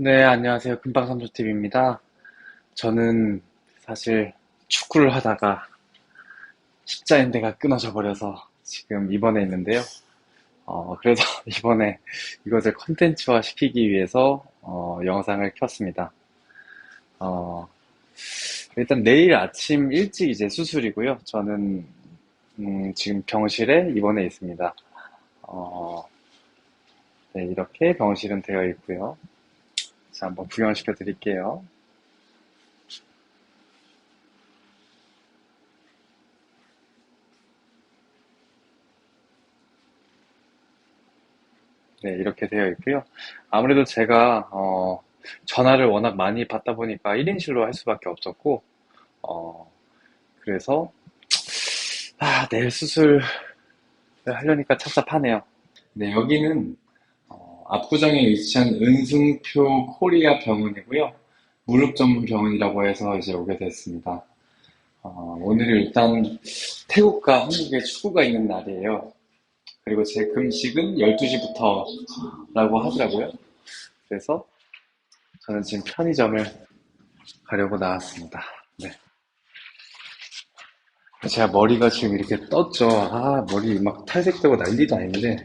네, 안녕하세요. 금방선조TV입니다. 저는 사실 축구를 하다가 십자인대가 끊어져 버려서 지금 입원해 있는데요. 어, 그래서 이번에 이것을 컨텐츠화 시키기 위해서 어, 영상을 켰습니다. 어, 일단 내일 아침 일찍 이제 수술이고요. 저는 음, 지금 병실에 입원해 있습니다. 어, 네, 이렇게 병실은 되어 있고요. 자, 한번 구경시켜 드릴게요. 네, 이렇게 되어 있고요. 아무래도 제가 어, 전화를 워낙 많이 받다 보니까 1인실로 할 수밖에 없었고, 어, 그래서 아, 내일 수술을 하려니까 찹찹하네요. 네, 여기는 어, 압구정에 위치한 은승표 코리아 병원이고요. 무릎 전문 병원이라고 해서 이제 오게 됐습니다. 어, 오늘은 일단 태국과 한국에 축구가 있는 날이에요. 그리고 제 금식은 12시부터라고 하더라고요. 그래서 저는 지금 편의점을 가려고 나왔습니다. 네. 제가 머리가 지금 이렇게 떴죠. 아, 머리 막 탈색되고 난리도 아닌데,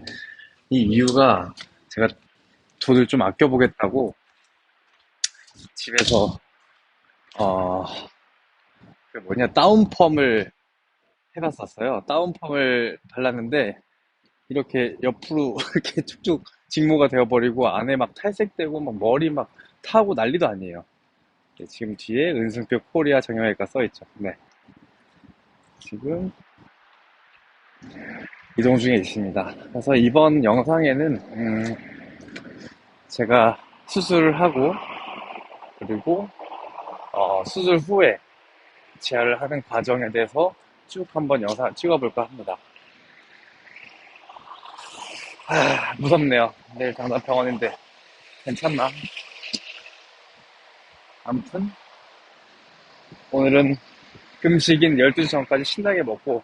이 이유가 제가 돈을 좀 아껴보겠다고 집에서, 어, 그 뭐냐, 다운펌을 해봤었어요. 다운펌을 발랐는데, 이렇게 옆으로 이렇게 쭉쭉 직모가 되어버리고, 안에 막 탈색되고, 막 머리 막 타고 난리도 아니에요. 네, 지금 뒤에 은승표 코리아 정형외과 써있죠. 네. 지금 이동 중에 있습니다. 그래서 이번 영상에는 음, 제가 수술을 하고 그리고 어, 수술 후에 재활을 하는 과정에 대해서 쭉 한번 영상을 찍어볼까 합니다. 아, 무섭네요. 내일 당장 병원인데 괜찮나? 아무튼 오늘은 금식인 12시 전까지 신나게 먹고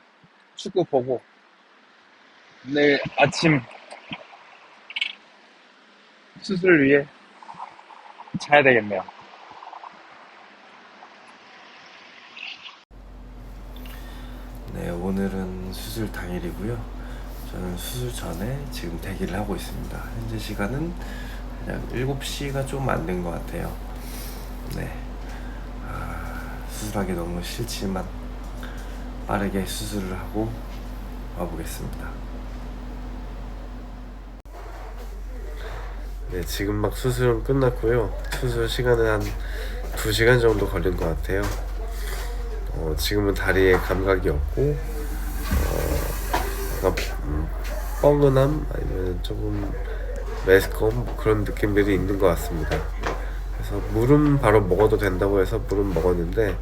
축구 보고 내일 아침 수술을 위해 자야 되겠네요. 네, 오늘은 수술 당일이고요. 저는 수술 전에 지금 대기를 하고 있습니다. 현재 시간은 그냥 7시가 좀 안 된 것 같아요. 네. 아, 수술하기 너무 싫지만 빠르게 수술을 하고 와보겠습니다. 네, 지금 막 수술은 끝났고요. 수술 시간은 한 2시간 정도 걸린 것 같아요. 어, 지금은 다리에 감각이 없고 어, 음, 뻐근함 아니면 조금 메스꺼움 뭐 그런 느낌들이 있는 것 같습니다. 그래서 물은 바로 먹어도 된다고 해서 물은 먹었는데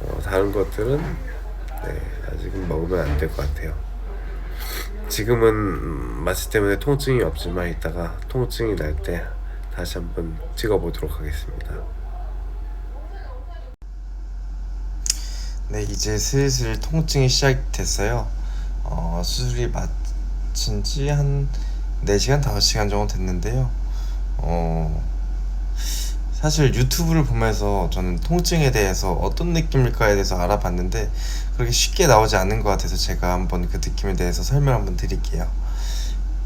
어, 다른 것들은 네, 아직은 먹으면 안 될 것 같아요. 지금은 음, 마취 때문에 통증이 없지만 이따가 통증이 날 때 다시 한번 찍어보도록 하겠습니다. 네, 이제 슬슬 통증이 시작됐어요. 어, 수술이 마친 지 한 4시간, 5시간 정도 됐는데요. 어, 사실 유튜브를 보면서 저는 통증에 대해서 어떤 느낌일까에 대해서 알아봤는데 그렇게 쉽게 나오지 않는 것 같아서 제가 한번 그 느낌에 대해서 설명 한번 드릴게요.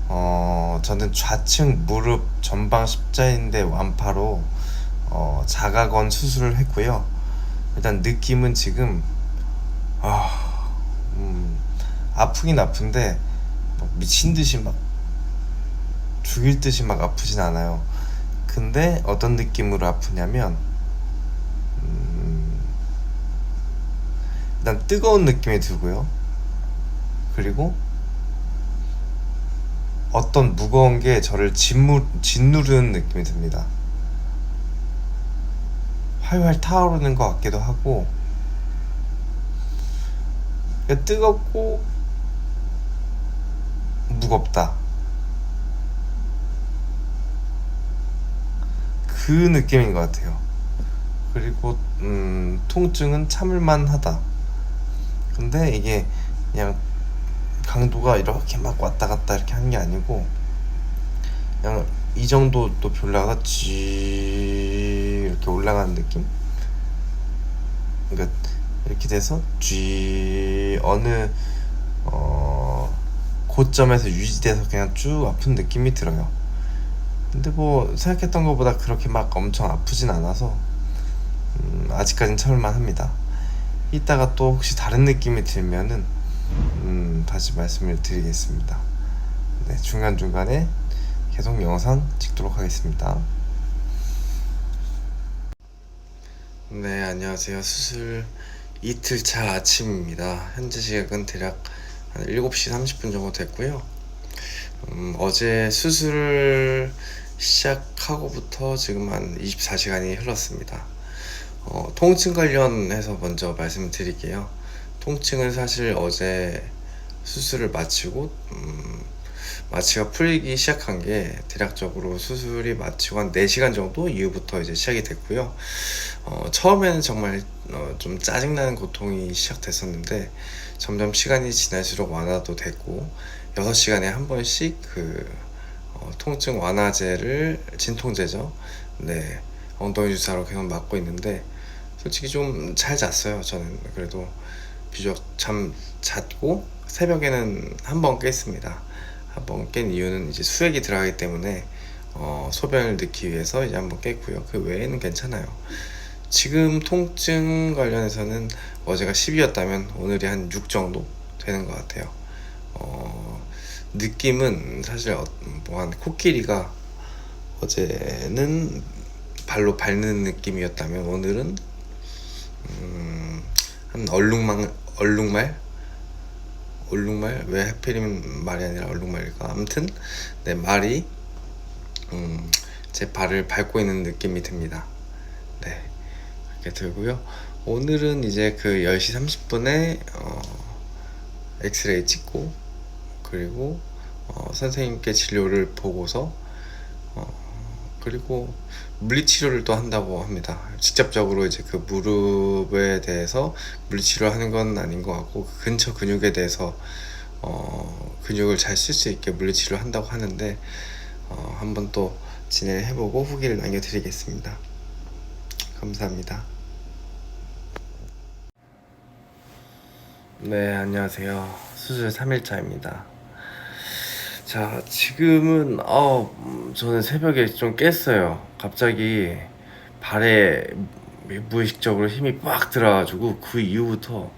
어, 저는 좌측 무릎 전방 십자인대 완파로 어, 자가건 수술을 했고요. 일단 느낌은 지금 아, 음, 아프긴 아픈데 막 미친 듯이 막 죽일 듯이 막 아프진 않아요. 근데 어떤 느낌으로 아프냐면 일단 뜨거운 느낌이 들고요. 그리고 어떤 무거운 게 저를 짓무, 짓누르는 느낌이 듭니다. 활활 타오르는 것 같기도 하고 그러니까 뜨겁고 무겁다. 그 느낌인 것 같아요. 그리고 음, 통증은 참을만 하다. 근데 이게 그냥 강도가 이렇게 막 왔다 갔다 이렇게 하는 게 아니고 그냥 이이 정도 높이 올라가다 G 이렇게 올라가는 느낌? 그러니까 이렇게 돼서 G 어느 어 고점에서 유지돼서 그냥 쭉 아픈 느낌이 들어요. 근데 뭐 생각했던 것보다 그렇게 막 엄청 아프진 않아서 음, 아직까진 참을만 합니다. 이따가 또 혹시 다른 느낌이 들면은 음, 다시 말씀을 드리겠습니다. 네, 중간중간에 계속 영상 찍도록 하겠습니다. 네, 안녕하세요. 수술 이틀 차 아침입니다. 현재 시각은 대략 한 7시 30분 정도 됐고요. 음, 어제 수술을 시작하고부터 지금 한 24시간이 흘렀습니다. 어, 통증 관련해서 먼저 말씀을 드릴게요. 통증은 사실 어제 수술을 마치고 음, 마취가 풀리기 시작한 게 대략적으로 수술이 마치고 한 4시간 정도 이후부터 이제 시작이 됐고요. 어, 처음에는 정말 어, 좀 짜증나는 고통이 시작됐었는데 점점 시간이 지날수록 완화도 됐고 6시간에 한 번씩 그 어, 통증 완화제를 진통제죠. 네. 엉덩이 주사로 계속 맞고 있는데 솔직히 좀 잘 잤어요. 저는 그래도 비교적 잠 잤고 새벽에는 한 번 깼습니다. 한 번 깬 이유는 이제 수액이 들어가기 때문에 어, 소변을 넣기 위해서 이제 한번 깼고요. 그 외에는 괜찮아요. 지금 통증 관련해서는 어제가 10이었다면 오늘이 한 6 정도 되는 것 같아요. 어, 느낌은 사실 어, 뭐한 코끼리가 어제는 발로 밟는 느낌이었다면 오늘은 음, 한 얼룩말 얼룩말? 얼룩말? 왜 하필이면 말이 아니라 얼룩말일까? 아무튼 네 말이 음, 제 발을 밟고 있는 느낌이 듭니다. 네 이렇게 들고요. 오늘은 이제 그 10시 30분에 어, 엑스레이 찍고 그리고 어, 선생님께 진료를 보고서 어, 그리고 물리치료를 또 한다고 합니다. 직접적으로 이제 그 무릎에 대해서 물리치료 하는 건 아닌 것 같고 그 근처 근육에 대해서 어, 근육을 잘 쓸 수 있게 물리치료 한다고 하는데 어, 한번 또 진행해보고 후기를 남겨드리겠습니다. 감사합니다. 네, 안녕하세요. 수술 3일차입니다. 자, 지금은, 어, 음, 저는 새벽에 좀 깼어요. 갑자기 발에 무의식적으로 힘이 빡 들어가지고 그 이후부터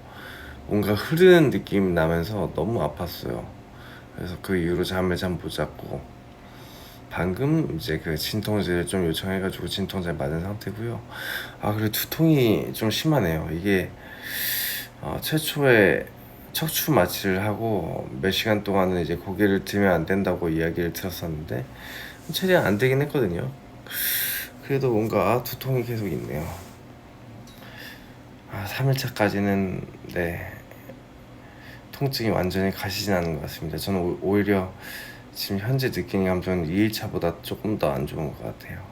뭔가 흐르는 느낌 나면서 너무 아팠어요. 그래서 그 이후로 잠을 잘못 잤고, 방금 이제 그 진통제를 좀 요청해가지고 진통제 맞은 상태고요. 아, 그리고 두통이 좀 심하네요. 이게, 어, 최초에 척추 마취를 하고 몇 시간 동안은 이제 고개를 들면 안 된다고 이야기를 들었었는데 최대한 안 되긴 했거든요. 그래도 뭔가 두통이 계속 있네요. 아, 3일차까지는 네 통증이 완전히 가시진 않은 것 같습니다. 저는 오, 오히려 지금 현재 느끼는 감정은 2일차보다 조금 더 안 좋은 것 같아요.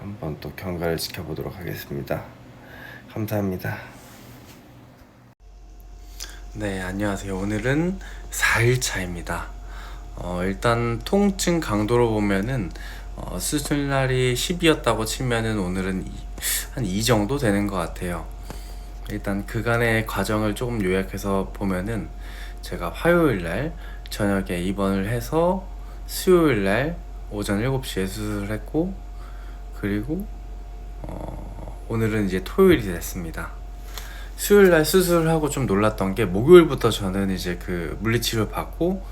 한번 또 경과를 지켜보도록 하겠습니다. 감사합니다. 네, 안녕하세요. 오늘은 4일차입니다. 어, 일단 통증 강도로 보면은 어, 수술 날이 10이었다고 치면은 오늘은 한 2 정도 되는 것 같아요. 일단 그간의 과정을 조금 요약해서 보면은 제가 화요일 날 저녁에 입원을 해서 수요일 날 오전 7시에 수술을 했고 그리고 어, 오늘은 이제 토요일이 됐습니다. 수요일 날 수술을 하고 좀 놀랐던 게 목요일부터 저는 이제 그 물리치료 받고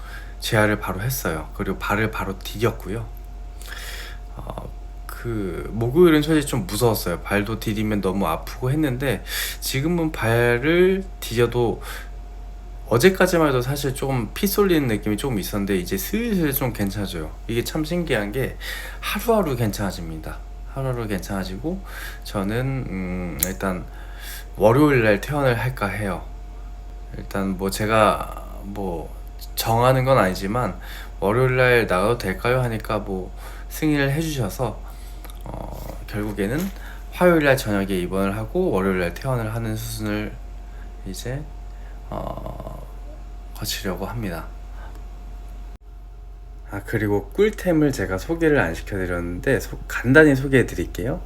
재활을 바로 했어요. 그리고 발을 바로 디뎠고요. 어, 그 목요일은 솔직히 좀 무서웠어요. 발도 디디면 너무 아프고 했는데 지금은 발을 디뎌도 어제까지만 해도 사실 조금 피 쏠리는 느낌이 조금 있었는데 이제 슬슬 좀 괜찮아져요. 이게 참 신기한 게 하루하루 괜찮아집니다. 하루하루 괜찮아지고 저는 음 일단 월요일 날 퇴원을 할까 해요. 일단 뭐 제가 뭐 정하는 건 아니지만 월요일 날 나가도 될까요 하니까 뭐 승인을 해주셔서 어 결국에는 화요일 날 저녁에 입원을 하고 월요일 날 퇴원을 하는 수순을 이제 어 거치려고 합니다. 아, 그리고 꿀템을 제가 소개를 안 시켜드렸는데, 소- 간단히 소개해 드릴게요.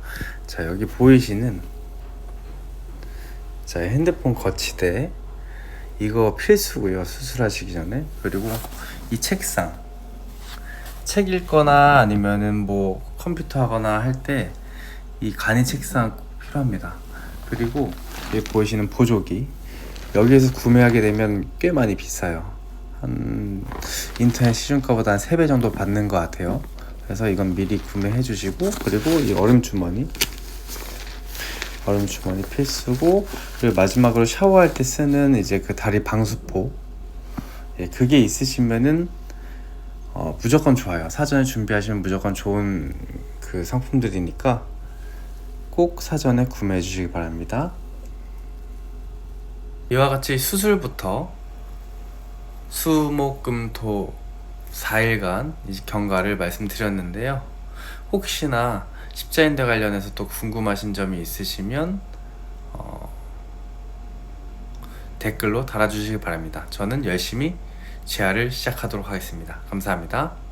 자, 여기 보이시는, 자, 핸드폰 거치대. 이거 필수고요 수술하시기 전에. 그리고 이 책상. 책 읽거나 아니면은 뭐 컴퓨터 하거나 할 때 이 간이 책상 꼭 필요합니다. 그리고 여기 보이시는 보조기. 여기에서 구매하게 되면 꽤 많이 비싸요. 한 인터넷 시중가보다 한 3배 정도 받는 것 같아요. 그래서 이건 미리 구매해 주시고 그리고 이 얼음 주머니 얼음 주머니 필수고 그리고 마지막으로 샤워할 때 쓰는 이제 그 다리 방수포. 예, 그게 있으시면은 어, 무조건 좋아요. 사전에 준비하시면 무조건 좋은 그 상품들이니까 꼭 사전에 구매해 주시기 바랍니다. 이와 같이 수술부터 수목금토 4일간 이제 경과를 말씀드렸는데요. 혹시나 십자인대 관련해서 또 궁금하신 점이 있으시면 어, 댓글로 달아주시기 바랍니다. 저는 열심히 재활을 시작하도록 하겠습니다. 감사합니다.